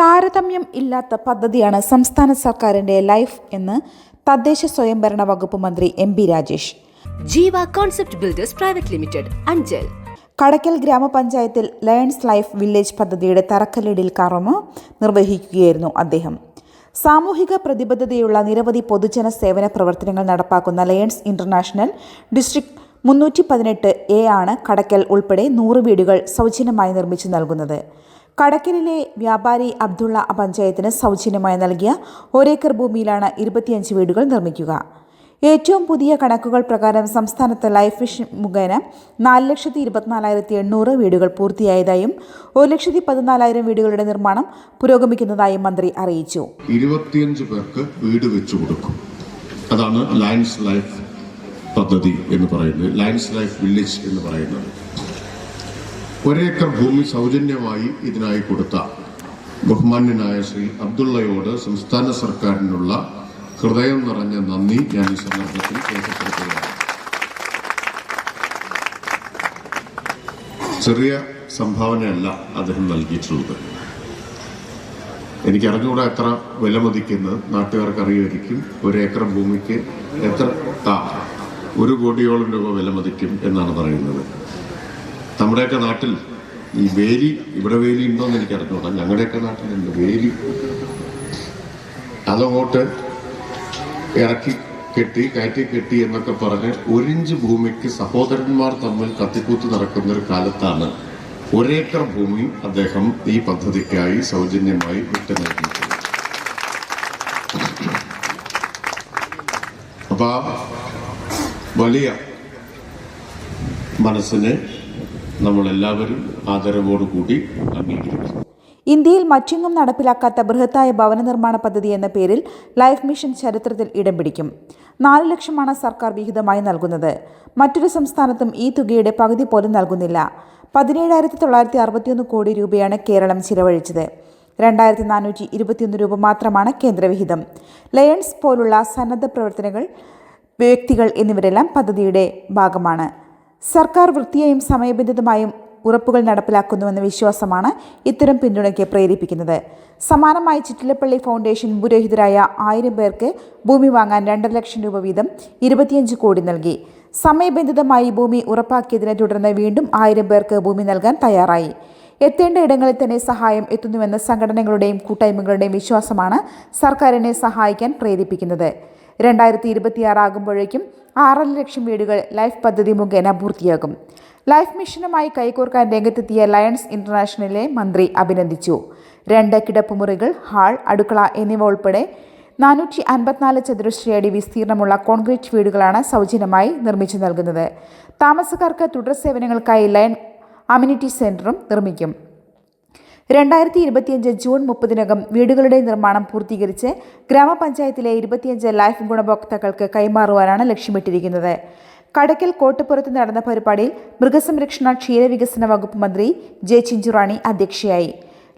താരതമ്യം ഇല്ലാത്ത പദ്ധതിയാണ് സംസ്ഥാന സർക്കാരിന്റെ ലൈഫ് എന്ന് തദ്ദേശ സ്വയംഭരണ വകുപ്പ് മന്ത്രി M B Rajesh. Jeeva concept builders private limited Anchal. Kadakkal ഗ്രാമപഞ്ചായത്തിൽ ലയൺസ് ലൈഫ് വില്ലേജ് പദ്ധതിയുടെ തറക്കല്ലിടിൽ കറമ നിർവഹിക്കുകയായിരുന്നു അദ്ദേഹം. സാമൂഹിക പ്രതിബദ്ധതയുള്ള നിരവധി പൊതുജന സേവന പ്രവർത്തനങ്ങൾ നടപ്പാക്കുന്ന ലയൺസ് ഇന്റർനാഷണൽ ഡിസ്ട്രിക്ട് മുന്നൂറ്റി പതിനെട്ട് എ ആണ് കടക്കൽ ഉൾപ്പെടെ നൂറ് വീടുകൾ സൗജന്യമായി നിർമ്മിച്ചു നൽകുന്നത്. കടയ്ക്കലിലെ വ്യാപാരി അബ്ദുള്ള പഞ്ചായത്തിന് സൗജന്യമായി നൽകിയ ഒരേക്കർ ഭൂമിയിലാണ് ഇരുപത്തിയഞ്ച് വീടുകൾ നിർമ്മിക്കുക. ഏറ്റവും പുതിയ കണക്കുകൾ പ്രകാരം സംസ്ഥാനത്ത് ലൈഫ് മിഷൻ മുഖേന നാല് ലക്ഷത്തി ഇരുപത്തിനാലായിരത്തി എണ്ണൂറ് വീടുകൾ പൂർത്തിയായതായും ഒരു ലക്ഷത്തി പതിനാലായിരം വീടുകളുടെ നിർമ്മാണം പുരോഗമിക്കുന്നതായും മന്ത്രി അറിയിച്ചു. ഇരുപത്തിയഞ്ച് പേർക്ക് വീട് വെച്ചു കൊടുക്കും. അതാണ് ലയൻസ് ലൈഫ് പദ്ധതി എന്ന് പറയുന്നത്. ലയൻസ് ലൈഫ് വില്ലേജ് എന്ന് പറയുന്നത്. ഒരേക്കർ ഭൂമി സൗജന്യമായി ഇതിനായി കൊടുത്ത ബഹുമാന്യനായ ശ്രീ അബ്ദുള്ളയോട് സംസ്ഥാന സർക്കാരിനുള്ള ഹൃദയം നിറഞ്ഞ നന്ദി ഞാൻ ഈ സന്ദർഭത്തിൽ രേഖപ്പെടുത്തുകയാണ്. ചെറിയ സംഭാവനയല്ല അദ്ദേഹം നൽകിയിട്ടുള്ളത്. എനിക്ക് അറിഞ്ഞുകൂടെ എത്ര വിലമതിക്കുന്നത്. നാട്ടുകാർക്ക് അറിയുമായിരിക്കും ഒരേക്കർ ഭൂമിക്ക് എത്ര ഒരു കോടിയോളം രൂപ വിലമതിക്കും എന്നാണ് പറയുന്നത്. നമ്മുടെയൊക്കെ നാട്ടിൽ ഈ വേലി ഇവിടെ വേലി ഉണ്ടോന്ന് എനിക്ക് അറിഞ്ഞുകൂടാ ഞങ്ങളുടെയൊക്കെ നാട്ടിലുണ്ട് വേലി. അതങ്ങോട്ട് ഇറക്കി കെട്ടി കയറ്റി കെട്ടി എന്നൊക്കെ പറഞ്ഞ് ഒരിഞ്ച് ഭൂമിക്ക് സഹോദരന്മാർ തമ്മിൽ കത്തിക്കൂത്ത് നടക്കുന്ന ഒരു കാലത്താണ് ഒരേക്കർ ഭൂമി അദ്ദേഹം ഈ പദ്ധതിക്കായി സൗജന്യമായി വിട്ടു നൽകിയിട്ടുണ്ട് അപ്പൊ വലിയ മനസ്സിനെ നമ്മളെല്ലാവരും ആദരവോടുകൂടി അംഗീകരിക്കും ഇന്ത്യയിൽ മറ്റെങ്ങും നടപ്പിലാക്കാത്ത ബൃഹത്തായ ഭവന നിർമ്മാണ പദ്ധതി എന്ന പേരിൽ ലൈഫ് മിഷൻ ചരിത്രത്തിൽ ഇടം പിടിക്കും. നാല് ലക്ഷമാണ് സർക്കാർ വിഹിതമായി നൽകുന്നത്. മറ്റൊരു സംസ്ഥാനത്തും ഈ തുകയുടെ പകുതി പോലും നൽകുന്നില്ല. പതിനേഴായിരത്തി തൊള്ളായിരത്തി അറുപത്തിയൊന്ന് കോടി രൂപയാണ് കേരളം ചിലവഴിച്ചത്. രണ്ടായിരത്തി നാനൂറ്റി ഇരുപത്തിയൊന്ന് രൂപ മാത്രമാണ് കേന്ദ്രവിഹിതം. ലയൺസ് പോലുള്ള സന്നദ്ധ പ്രവർത്തനങ്ങൾ വ്യക്തികൾ എന്നിവരെല്ലാം പദ്ധതിയുടെ ഭാഗമാണ്. സർക്കാർ വൃത്തിയായും സമയബന്ധിതമായും ഉറപ്പുകൾ നടപ്പിലാക്കുന്നുവെന്ന വിശ്വാസമാണ് ഇത്തരം പിന്തുണയ്ക്ക് പ്രേരിപ്പിക്കുന്നത്. സമാനമായി ചിറ്റിലപ്പള്ളി ഫൗണ്ടേഷൻ പുരോഹിതരായ ആയിരം പേർക്ക് ഭൂമി വാങ്ങാൻ രണ്ടര ലക്ഷം രൂപ വീതം ഇരുപത്തിയഞ്ച് കോടി നൽകി. സമയബന്ധിതമായി ഭൂമി ഉറപ്പാക്കിയതിനെ തുടർന്ന് വീണ്ടും ആയിരം പേർക്ക് ഭൂമി നൽകാൻ തയ്യാറായി. എത്തേണ്ട ഇടങ്ങളിൽ തന്നെ സഹായം എത്തുന്നുവെന്ന സംഘടനകളുടെയും കൂട്ടായ്മകളുടെയും വിശ്വാസമാണ് സർക്കാരിനെ സഹായിക്കാൻ പ്രേരിപ്പിക്കുന്നത്. രണ്ടായിരത്തി ഇരുപത്തിയാറ് ആകുമ്പോഴേക്കും ആറര ലക്ഷം വീടുകൾ ലൈഫ് പദ്ധതി മുഖേന പൂർത്തിയാകും. ലൈഫ് മിഷനുമായി കൈകോർക്കാൻ രംഗത്തെത്തിയ ലയൺസ് ഇന്റർനാഷണലിലെ മന്ത്രി അഭിനന്ദിച്ചു. രണ്ട് കിടപ്പുമുറികൾ ഹാൾ അടുക്കള എന്നിവ ഉൾപ്പെടെ നാനൂറ്റി അൻപത്തിനാല് ചതുരശ്രയടി വിസ്തീർണമുള്ള കോൺക്രീറ്റ് വീടുകളാണ് സൗജന്യമായി നിർമ്മിച്ചു നൽകുന്നത്. താമസക്കാർക്ക് തുടർ സേവനങ്ങൾക്കായി ലയൺ അമ്യൂണിറ്റി സെന്ററും നിർമ്മിക്കും. രണ്ടായിരത്തി ഇരുപത്തിയഞ്ച് ജൂൺ മുപ്പതിനകം വീടുകളുടെ നിർമ്മാണം പൂർത്തീകരിച്ച് ഗ്രാമപഞ്ചായത്തിലെ ഇരുപത്തിയഞ്ച് ലൈഫ് ഗുണഭോക്താക്കൾക്ക് കൈമാറുവാനാണ് ലക്ഷ്യമിട്ടിരിക്കുന്നത്. കടക്കൽ കോട്ടപ്പുറത്ത് നടന്ന പരിപാടിയിൽ മൃഗസംരക്ഷണ ക്ഷീരവികസന വകുപ്പ് മന്ത്രി ജെ ചിഞ്ചുറാണി അധ്യക്ഷയായി.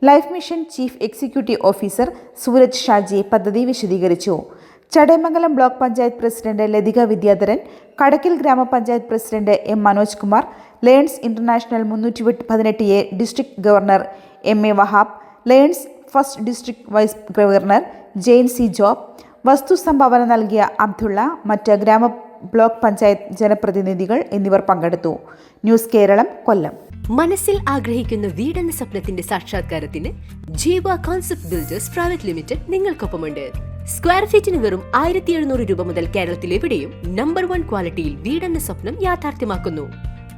Life mission chief executive officer Sooraj Shaji പദ്ധതി വിശദീകരിച്ചു. ചടയമംഗലം ബ്ലോക്ക് പഞ്ചായത്ത് പ്രസിഡന്റ് ലതിക വിദ്യാധരൻ കടക്കൽ ഗ്രാമപഞ്ചായത്ത് president M Manoj Kumar lions international മുന്നൂറ്റി പതിനെട്ട് A district governor M A Wahab lions first district vice governor Jain C Job വസ്തു സംഭാവന നൽകിയ അബ്ദുള്ള മറ്റ് ഗ്രാമ ബ്ലോക്ക് പഞ്ചായത്ത് ജനപ്രതിനിധികൾ എന്നിവർ പങ്കെടുത്തു. ന്യൂസ് കേരളം കൊല്ലം. മനസ്സിൽ ആഗ്രഹിക്കുന്ന വീടെന്ന സ്വപ്നത്തിന്റെ സാക്ഷാത്കാരത്തിന് Jeeva concept builders private limited നിങ്ങൾക്കൊപ്പമുണ്ട്. Square ഫീറ്റിന് വെറും ആയിരത്തി എഴുന്നൂറ് രൂപ മുതൽ കേരളത്തിലെവിടെയും നമ്പർ വൺ ക്വാളിറ്റിയിൽ വീടെന്ന സ്വപ്നം യാഥാർത്ഥ്യമാക്കുന്നു.